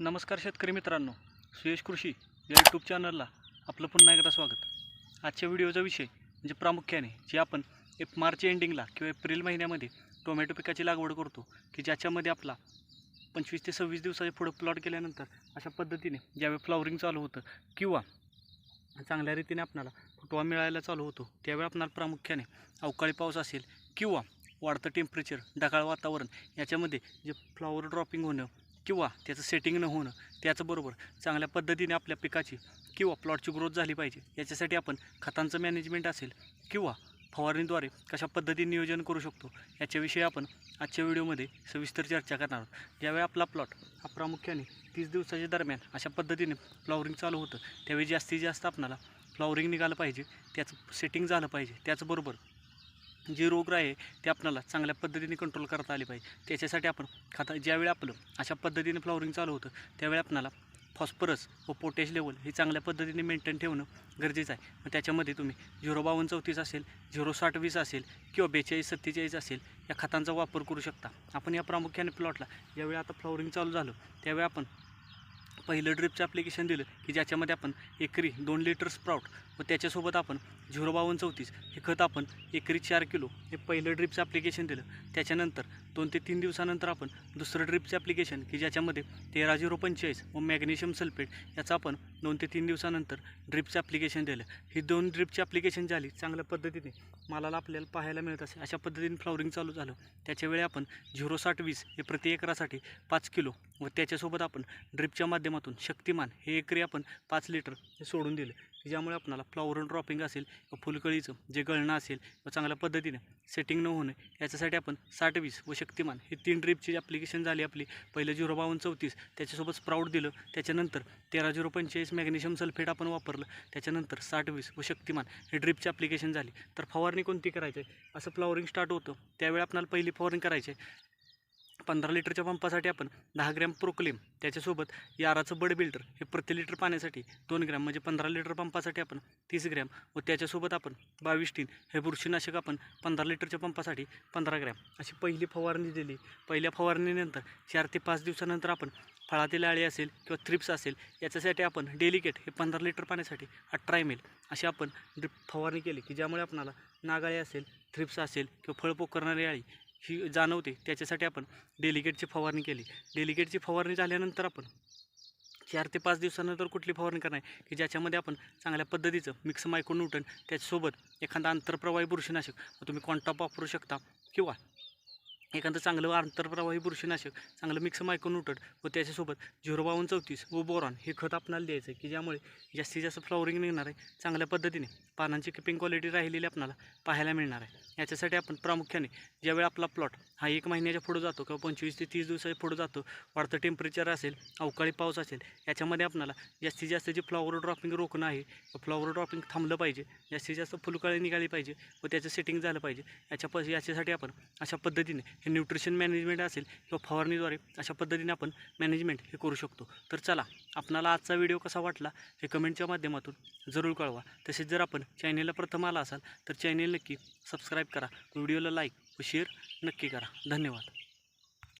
नमस्कार शेतकरी मित्रांनो सुयश कृषी या यूट्यूब चॅनलला आपलं पुन्हा एकदा स्वागत. आजच्या व्हिडिओचा विषय म्हणजे प्रामुख्याने जे आपण एप मार्च एंडिंगला किंवा एप्रिल महिन्यामध्ये टोमॅटो पिकाची लागवड करतो की ज्याच्यामध्ये आपला पंचवीस ते सव्वीस दिवसाच्या पुढं प्लॉट केल्यानंतर अशा पद्धतीने ज्यावेळी फ्लॉवरिंग चालू होतं किंवा चांगल्या रीतीने आपणाला फुटवा मिळायला चालू होतो त्यावेळी आपणाला प्रामुख्याने अवकाळी पाऊस असेल किंवा वाढतं टेम्परेचर ढगाळ वातावरण याच्यामध्ये जे फ्लॉवर ड्रॉपिंग होणं किंवा त्याचं सेटिंग न होणं त्याचबरोबर चांगल्या पद्धतीने आपल्या पिकाची किंवा प्लॉटची ग्रोथ झाली पाहिजे. याच्यासाठी आपण खतांचं मॅनेजमेंट असेल किंवा फवारणीद्वारे कशा पद्धतीने नियोजन करू शकतो याच्याविषयी आपण आजच्या व्हिडिओमध्ये सविस्तर चर्चा करणार आहोत. ज्यावेळी आपला प्लॉट हा प्रामुख्याने तीस दिवसाच्या दरम्यान अशा पद्धतीने फ्लॉवरिंग चालू होतं त्यावेळी जास्तीत जास्त आपणाला फ्लॉवरिंग निघालं पाहिजे त्याचं सेटिंग झालं पाहिजे त्याचबरोबर जे रोगराई आहे ते आपल्याला चांगल्या पद्धतीने कंट्रोल करता आले पाहिजे. त्याच्यासाठी आपण खाता ज्यावेळी आपलं अशा पद्धतीने फ्लॉवरिंग चालू होतं त्यावेळी आपणाला फॉस्फरस व पोटॅश लेवल हे चांगल्या पद्धतीने मेंटेन ठेवणं गरजेचं आहे. मग त्याच्यामध्ये तुम्ही झिरो बावन्न चौतीस असेल झिरो साठ वीस असेल किंवा बेचाळीस सत्तेचाळीस असेल या खतांचा वापर करू शकता. आपण या प्रामुख्याने प्लॉटला ज्यावेळी आता फ्लॉवरिंग चालू झालं त्यावेळी आपण पहिलं ड्रिपचं ॲप्लिकेशन दिलं की ज्याच्यामध्ये आपण एकरी दोन लिटर स्प्राउट व त्याच्यासोबत आपण झिरो बावन्न चौतीस हे खत आपण एकरी चार किलो हे पहिलं ड्रिपचं ॲप्लिकेशन दिलं. त्याच्यानंतर दोन ते तीन दिवसानंतर आपण दुसरं ड्रिपचं ॲप्लिकेशन की ज्याच्यामध्ये तेरा झिरो पंचेचाळीस व मॅग्नेशियम सल्फेट याचं आपण दोन ते तीन दिवसानंतर ड्रिपचं ॲप्लिकेशन दिलं. ही दोन ड्रिपची ॲप्लिकेशन झाली चांगल्या पद्धतीने मालाला आपल्याला पाहायला मिळत असे. अशा पद्धतीने फ्लॉवरिंग चालू झालं. त्याच्यावेळी आपण झिरो साठ वीस हे प्रति एकरासाठी पाच किलो व त्याच्यासोबत आपण ड्रिपच्या माध्यमातून शक्तिमान हे एकरी आपण पाच लिटर हे सोडून दिलं. की ज्यामुळे आपणाला फ्लॉवर ड्रॉपिंग असेल व फुलकळीचं जे गळणं असेल व चांगल्या पद्धतीने सेटिंग न होणं याच्यासाठी आपण साठ वीस व शक्तिमान. हे तीन ड्रिपची ॲप्लिकेशन झाली आपली. पहिलं झिरो बावन्न चौतीस त्याच्यासोबत स्प्राऊट दिलं. त्याच्यानंतर तेरा झिरो पंचेचाळीस मॅग्नेशियम सल्फेट आपण वापरलं. त्याच्यानंतर साठ वीस व शक्तिमान. हे ड्रीपची ॲप्लिकेशन झाली. तर फवारणी कोणती करायची? आहे असं फ्लॉवरिंग स्टार्ट होतं. त्यावेळी आपल्याला पहिली फवारणी करायची आहे. पंधरा लिटरच्या पंपासाठी आपण दहा ग्रॅम प्रोक्लेम त्याच्यासोबत याराचं बड बिल्डर हे प्रति लिटर पाण्यासाठी दोन ग्रॅम म्हणजे पंधरा लिटर पंपासाठी आपण तीस ग्रॅम व त्याच्यासोबत आपण बावीस टीन हे बुरशीनाशक आपण पंधरा लिटरच्या पंपासाठी पंधरा ग्रॅम अशी पहिली फवारणी दिली. पहिल्या फवारणीनंतर चार ते पाच दिवसानंतर आपण फळातील आळी असेल किंवा थ्रिप्स असेल याच्यासाठी आपण डेलिकेट हे पंधरा लिटर पाण्यासाठी अठरा एम एल अशी आपण ड्रिप फवारणी केली की ज्यामुळे आपणाला नागाळी असेल थ्रिप्स असेल किंवा फळ पोकरणारी आळी ही जाणवते. त्याच्यासाठी आपण डेलिकेटची फवारणी केली. डेलिकेटची फवारणी झाल्यानंतर आपण चार ते पाच दिवसानंतर कुठली फवारणी करणार आहे? की ज्याच्यामध्ये आपण चांगल्या पद्धतीचं मिक्स मायक्रोन्यूटन त्याच्यासोबत एखादा आंतरप्रवाही बुरशीनाशक मग तुम्ही कॉन्टॉप वापरू शकता. किंवा एखादं चांगलं आंतरप्रवाही बुरशीनाशक चांगलं मिक्स मायक्रोन्यूटन व त्याच्यासोबत झिरो बावन्न चौतीस व बोरॉन हे खत आपणाला द्यायचं आहे. की ज्यामुळे जास्तीत जास्त फ्लॉवरिंग निघणार आहे. चांगल्या पद्धतीने पानांची किपिंग क्वालिटी राहिलेली आपल्याला पाहायला मिळणार आहे. याच्यासाठी आपण प्रामुख्याने ज्यावेळी आपला प्लॉट हा एक महिन्याच्या पुढं जातो किंवा पंचवीस ते तीस दिवसाच्या पुढं जातो वाढतं टेम्परेचर असेल अवकाळी पाऊस असेल याच्यामध्ये आपल्याला जास्तीत जास्त जे फ्लॉवर ड्रॉपिंग रोखणं आहे फ्लॉवर ड्रॉपिंग थांबलं पाहिजे जास्तीत जास्त फुलकळी निघाली पाहिजे व त्याचं सेटिंग झालं पाहिजे. याच्या प याच्यासाठी आपण अशा पद्धतीने हे न्यूट्रिशन मॅनेजमेंट असेल किंवा फवारणीद्वारे अशा पद्धतीने आपण मॅनेजमेंट हे करू शकतो. तर चला आपणाला आजचा व्हिडिओ कसा वाटला हे कमेंटच्या माध्यमातून जरूर कळवा. तसेच जर आपण चॅनेलला प्रथम आला असाल तर चॅनेल नक्की सबस्क्राईब करा. व्हिडिओला लाईक व शेअर नक्की करा. धन्यवाद.